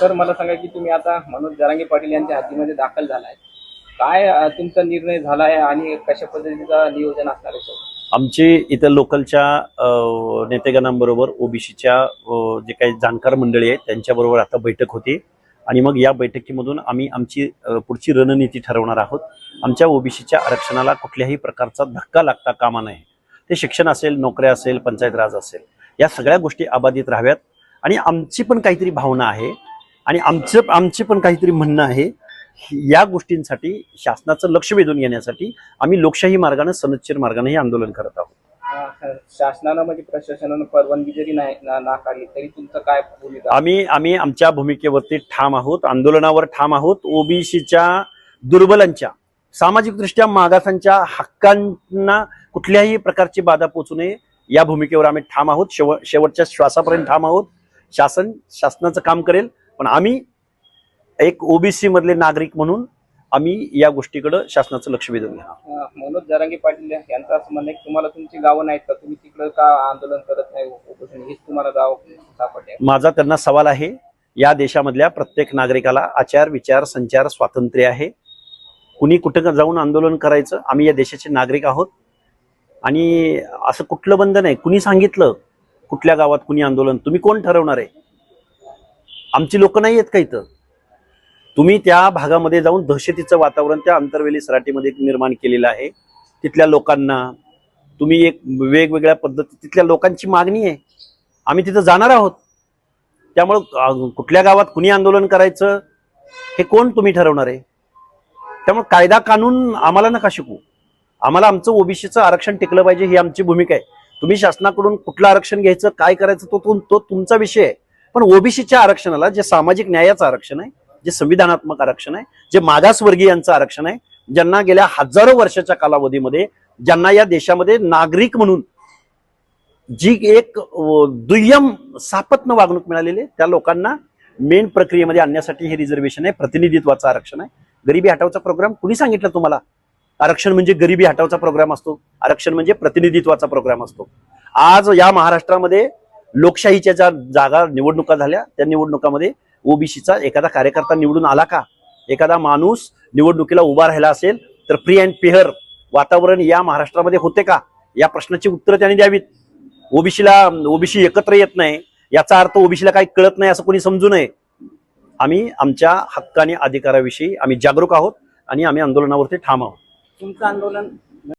Sir मला सांगा की तुम्ही आता मनोज जरांगे पाटील यांच्या हातीमध्ये दाखल झालाय. काय तुमचा निर्णय झाला आहे आणि कशा पद्धतीचा नियोजन असणार आहे सर? आमचे इथं लोकलच्या नेतेगणांबरोबर ओबीसीच्या जे काही जाणकार मंडळी आहेत त्यांच्याबरोबर आता बैठक होती. आणि मग या बैठकीमधून आम्ही आमची पुढची रणनीती ठरवणार आहोत. आमच्या ओबीसीच्या आरक्षणाला कुठल्याही प्रकारचा धक्का लागता कामा नये. ते शिक्षण असेल नोकऱ्या असेल पंचायत राज असेल या सगळ्या गोष्टी अबाधित राहाव्यात. आणि आमची पण काहीतरी भावना आहे. आणि आमचं आमचे पण काहीतरी म्हणणं आहे या गोष्टींसाठी शासनाचं लक्ष वेधून घेण्यासाठी आम्ही लोकशाही मार्गाने सनदशीर मार्गाने हे आंदोलन करत आहोत. शासनानं म्हणजे प्रशासनानं परवानगी जरी नाही नाकारली तरी तुमचं काय भूमिका? आम्ही आम्ही आमच्या भूमिकेवरती ठाम आहोत आंदोलनावर ठाम आहोत. ओबीसीच्या दुर्बलांच्या सामाजिकदृष्ट्या मागासांच्या हक्कांना कुठल्याही प्रकारची बाधा पोचू नये या भूमिकेवर आम्ही ठाम आहोत. शेव शेवटच्या श्वासापर्यंत ठाम आहोत. शासन शासनाचं काम करेल. पण आम्ही एक ओबीसी मधले नागरिक म्हणून आम्ही या गोष्टीकडे शासनाचं लक्ष वेधून मनोज जरांगे पाटील यांचं असं म्हणणं आहे की तुम्हाला तुमची गावं नाहीत का? तुम्ही तिकडं का आंदोलन करत नाही तुम्हाला गाव सापडले माझा त्यांना सवाल आहे या देशामधल्या प्रत्येक नागरिकाला आचार विचार संचार स्वातंत्र्य आहे. कुणी कुठं जाऊन आंदोलन करायचं? आम्ही या देशाचे नागरिक आहोत. आणि असं कुठलं बंधन आहे? कुणी सांगितलं? कुठल्या गावात कुणी आंदोलन? तुम्ही कोण ठरवणार आहे? आमची लोक नाही आहेत का इथं? तुम्ही त्या भागामध्ये जाऊन दहशतीचं वातावरण त्या अंतर्वेली सराटीमध्ये निर्माण केलेलं आहे. तिथल्या लोकांना तुम्ही एक वेगवेगळ्या पद्धती तिथल्या लोकांची मागणी आहे. आम्ही तिथं जाणार आहोत. त्यामुळं कुठल्या गावात कुणी आंदोलन करायचं हे कोण तुम्ही ठरवणार आहे? त्यामुळे कायदा कानून आम्हाला नका शिकू. आम्हाला आमचं ओबीसीचं आरक्षण टिकलं पाहिजे ही आमची भूमिका आहे. तुम्ही शासनाकडून कुठलं आरक्षण घ्यायचं काय करायचं तो तो तो तुमचा विषय आहे. पण ओबीसीच्या आरक्षणाला जे सामाजिक न्यायाचं आरक्षण आहे जे संविधानात्मक आरक्षण आहे जे मागासवर्गीयांचं आरक्षण आहे ज्यांना गेल्या हजारो वर्षाच्या कालावधीमध्ये ज्यांना या देशामध्ये नागरिक म्हणून जी एक दुय्यम सापत्न वागणूक मिळालेली आहे त्या लोकांना मेन प्रक्रियेमध्ये आणण्यासाठी हे रिझर्वेशन आहे प्रतिनिधित्वाचं आरक्षण आहे. गरिबी हटावचा प्रोग्राम कुणी सांगितलं तुम्हाला? आरक्षण म्हणजे गरिबी हटावचा प्रोग्राम असतो आरक्षण म्हणजे प्रतिनिधित्वाचा प्रोग्राम असतो. आज या महाराष्ट्रामध्ये लोकशाहीच्या ज्या जागा निवडणुका झाल्या त्या निवडणुकामध्ये ओबीसीचा एखादा कार्यकर्ता निवडून आला का? एखादा माणूस निवडणुकीला उभा राहिला असेल तर फ्री अँड पेहर वातावरण या महाराष्ट्रामध्ये होते का? या प्रश्नाची उत्तरं त्यांनी द्यावीत. ओबीसीला ओबीसी एकत्र येत नाही याचा अर्थ ओबीसीला काही कळत नाही असं कोणी समजू नये. आम्ही आमच्या हक्क आणि अधिकाराविषयी आम्ही जागरूक आहोत आणि आम्ही आंदोलनावरती ठाम आहोत. तुमचं आंदोलन